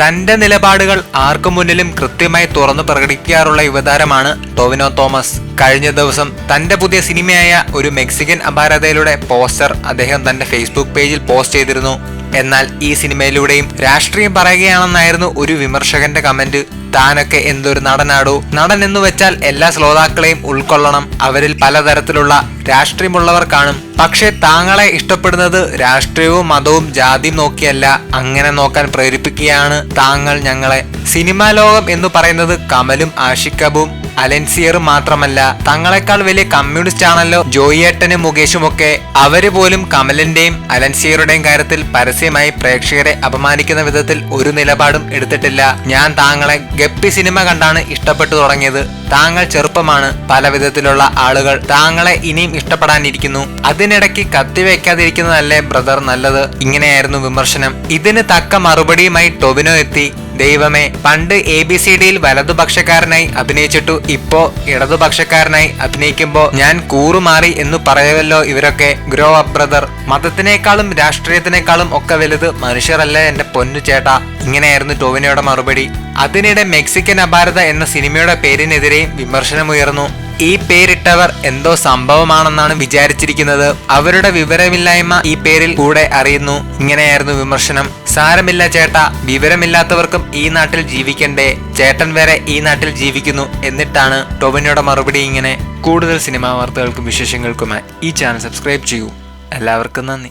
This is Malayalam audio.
തന്റെ നിലപാടുകൾ ആർക്കു മുന്നിലും കൃത്യമായി തുറന്നു പ്രകടിപ്പിക്കാറുള്ള യുവതാരമാണ് ടോവിനോ തോമസ്. കഴിഞ്ഞ ദിവസം തന്റെ പുതിയ സിനിമയായ ഒരു മെക്സിക്കൻ അപാരതയിലൂടെ പോസ്റ്റർ അദ്ദേഹം തന്റെ ഫേസ്ബുക്ക് പേജിൽ പോസ്റ്റ് ചെയ്തിരുന്നു. എന്നാൽ ഈ സിനിമയിലൂടെയും രാഷ്ട്രീയം പറയുകയാണെന്നായിരുന്നു ഒരു വിമർശകന്റെ കമന്റ്. താനൊക്കെ എന്തൊരു നടനാടോ. നടൻ എന്ന് വെച്ചാൽ എല്ലാ ശ്രോതാക്കളെയും ഉൾക്കൊള്ളണം. അവരിൽ പലതരത്തിലുള്ള രാഷ്ട്രീയമുള്ളവർ കാണും. പക്ഷേ താങ്കളെ ഇഷ്ടപ്പെടുന്നത് രാഷ്ട്രീയവും മതവും ജാതിയും നോക്കിയല്ല. അങ്ങനെ നോക്കാൻ പ്രേരിപ്പിക്കുകയാണ് താങ്കൾ ഞങ്ങളെ. സിനിമാ ലോകം എന്ന് പറയുന്നത് കമലും ആഷിക്കബും അലൻസിയറും മാത്രമല്ല തങ്ങളെക്കാൾ വലിയ കമ്മ്യൂണിസ്റ്റ് ആണല്ലോ ജോയിയേട്ടനും മുകേഷും ഒക്കെ. അവർ പോലും കമലിന്റെയും അലൻസിയറുടെയും കാര്യത്തിൽ പരസ്യമായി പ്രേക്ഷകരെ അപമാനിക്കുന്ന വിധത്തിൽ ഒരു നിലപാടും എടുത്തിട്ടില്ല. ഞാൻ താങ്കളെ ഗപ്പി സിനിമ കണ്ടാണ് ഇഷ്ടപ്പെട്ടു തുടങ്ങിയത്. താങ്കൾ ചെറുപ്പമാണ്. പല വിധത്തിലുള്ള ആളുകൾ താങ്കളെ ഇനിയും ഇഷ്ടപ്പെടാനിരിക്കുന്നു. അതിനിടയ്ക്ക് കത്തിവെക്കാതിരിക്കുന്നതല്ലേ ബ്രദർ നല്ലത്? ഇങ്ങനെയായിരുന്നു വിമർശനം. ഇതിന് തക്ക മറുപടിയുമായി ടൊവിനോ എത്തി. ദൈവമേ പണ്ട് എ ബി സി ഡിയിൽ വലതുപക്ഷക്കാരനായി അഭിനയിച്ചിട്ടു. ഇപ്പോ ഇടതുപക്ഷക്കാരനായി അഭിനയിക്കുമ്പോ ഞാൻ കൂറുമാറി എന്ന് പറയുമല്ലോ ഇവരൊക്കെ. ഗ്രോ അപ്പ് ബ്രദർ മതത്തിനേക്കാളും രാഷ്ട്രീയത്തിനേക്കാളും ഒക്കെ വലുത് മനുഷ്യരല്ലേ എന്റെ പൊന്നു ചേട്ടാ. ഇങ്ങനെയായിരുന്നു ടോവിനോയുടെ മറുപടി. അതിനിടെ മെക്സിക്കൻ അപാരത എന്ന സിനിമയുടെ പേരിനെതിരെയും വിമർശനമുയർന്നു. ഈ പേരിട്ടവർ എന്തോ സംഭവമാണെന്നാണ് വിചാരിച്ചിരിക്കുന്നത്. അവരുടെ വിവരമില്ലായ്മ ഈ പേരിൽ കൂടെ അറിയുന്നു. ഇങ്ങനെയായിരുന്നു വിമർശനം. സാരമില്ല ചേട്ട വിവരമില്ലാത്തവർക്കും ഈ നാട്ടിൽ ജീവിക്കണ്ടേ. ചേട്ടൻ വരെ ഈ നാട്ടിൽ ജീവിക്കുന്നു എന്നിട്ടാണ് ടൊവിനോയുടെ മറുപടി ഇങ്ങനെ. കൂടുതൽ സിനിമാ വാർത്തകൾക്കും വിശേഷങ്ങൾക്കുമായി ഈ ചാനൽ സബ്സ്ക്രൈബ് ചെയ്യൂ. എല്ലാവർക്കും നന്ദി.